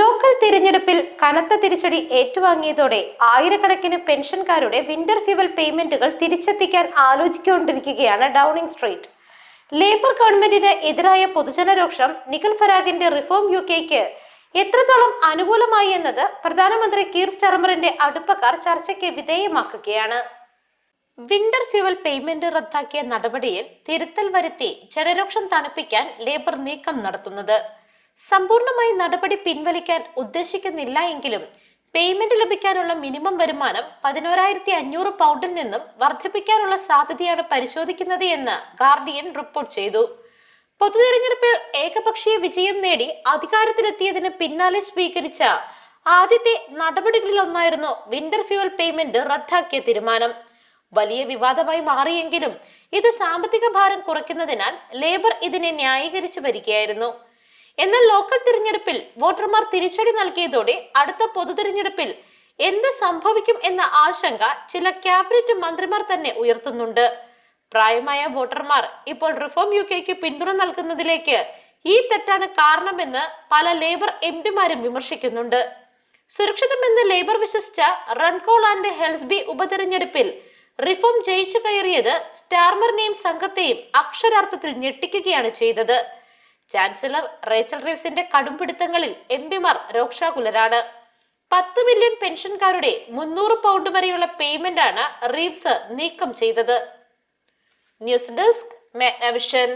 Local തിരഞ്ഞെടുപ്പിൽ കനത്ത തിരിച്ചടി ഏറ്റുവാങ്ങിയതോടെ ആയിരക്കണക്കിന് പെൻഷൻകാരുടെ വിന്റർ ഫ്യൂവൽ പേയ്മെന്റുകൾ തിരിച്ചെത്തിക്കാൻ ആലോചിക്കൊണ്ടിരിക്കുകയാണ് ഡൗണിംഗ് സ്ട്രീറ്റ്. ലേബർ ഗവൺമെന്റിന് എതിരായ പൊതുജനരോക്ഷം നിഖിൽ ഫരാഗിന്റെ റിഫോം യു കെക്ക് എത്രത്തോളം അനുകൂലമായി എന്നത് പ്രധാനമന്ത്രി കീർ സ്റ്റർമറിന്റെ അടുപ്പക്കാർ ചർച്ചയ്ക്ക് വിധേയമാക്കുകയാണ്. വിന്റർ ഫ്യൂവൽ പേയ്മെന്റ് റദ്ദാക്കിയ നടപടിയിൽ തിരുത്തൽ വരുത്തി ജനരോക്ഷം തണുപ്പിക്കാൻ ലേബർ നീക്കം നടത്തുന്നത്. സമ്പൂർണമായി നടപടി പിൻവലിക്കാൻ ഉദ്ദേശിക്കുന്നില്ല എങ്കിലും പേയ്മെന്റ് ലഭിക്കാനുള്ള മിനിമം വരുമാനം പതിനോരായിരത്തി അഞ്ഞൂറ് പൗണ്ടിൽ നിന്നും വർദ്ധിപ്പിക്കാനുള്ള സാധ്യതയാണ് പരിശോധിക്കുന്നത് എന്ന് ഗാർഡിയൻ റിപ്പോർട്ട് ചെയ്തു. പൊതുതെരഞ്ഞെടുപ്പിൽ ഏകപക്ഷീയ വിജയം നേടി അധികാരത്തിലെത്തിയതിന് പിന്നാലെ സ്വീകരിച്ച ആദ്യത്തെ നടപടികളിലൊന്നായിരുന്നു വിന്റർ ഫ്യൂവൽ പേയ്മെന്റ് റദ്ദാക്കിയ തീരുമാനം. വലിയ വിവാദമായി മാറിയെങ്കിലും ഇത് സാമ്പത്തിക ഭാരം കുറയ്ക്കുന്നതിനാൽ ലേബർ ഇതിനെ ന്യായീകരിച്ചു വരികയായിരുന്നു. എന്നാൽ ലോക്കൽ തിരഞ്ഞെടുപ്പിൽ വോട്ടർമാർ തിരിച്ചടി നൽകിയതോടെ അടുത്ത പൊതുതിരഞ്ഞെടുപ്പിൽ എന്ത് സംഭവിക്കും എന്ന ആശങ്ക ചില ക്യാബിനറ്റ് മന്ത്രിമാർ തന്നെ ഉയർത്തുന്നുണ്ട്. പ്രായമായ വോട്ടർമാർ ഇപ്പോൾ റിഫോം യു കെക്ക് പിന്തുണ നൽകുന്നതിലേക്ക് ഈ തെറ്റാണ് കാരണമെന്ന് പല ലേബർ എം പിമാരും വിമർശിക്കുന്നുണ്ട്. സുരക്ഷിതമെന്ന് ലേബർ വിശ്വസിച്ച റൺകോൾ ആൻഡ് ഹെൽസ്ബി ഉപതെരഞ്ഞെടുപ്പിൽ റിഫോം ജയിച്ചു കയറിയത് സ്റ്റാർമറിനെയും സംഘത്തെയും അക്ഷരാർത്ഥത്തിൽ ഞെട്ടിക്കുകയാണ് ചെയ്തത്. ചാൻസലർ റേച്ചൽ റീവ്സിന്റെ കടുംപിടുത്തങ്ങളിൽ എം പിമാർ രോക്ഷാകുലരാണ്. പത്ത് മില്യൺ പെൻഷൻകാരുടെ മുന്നൂറ് പൗണ്ട് വരെയുള്ള പേയ്മെന്റ് ആണ് റീവ്സ് നീക്കം ചെയ്തത്. News desk മെഗ്നവിഷൻ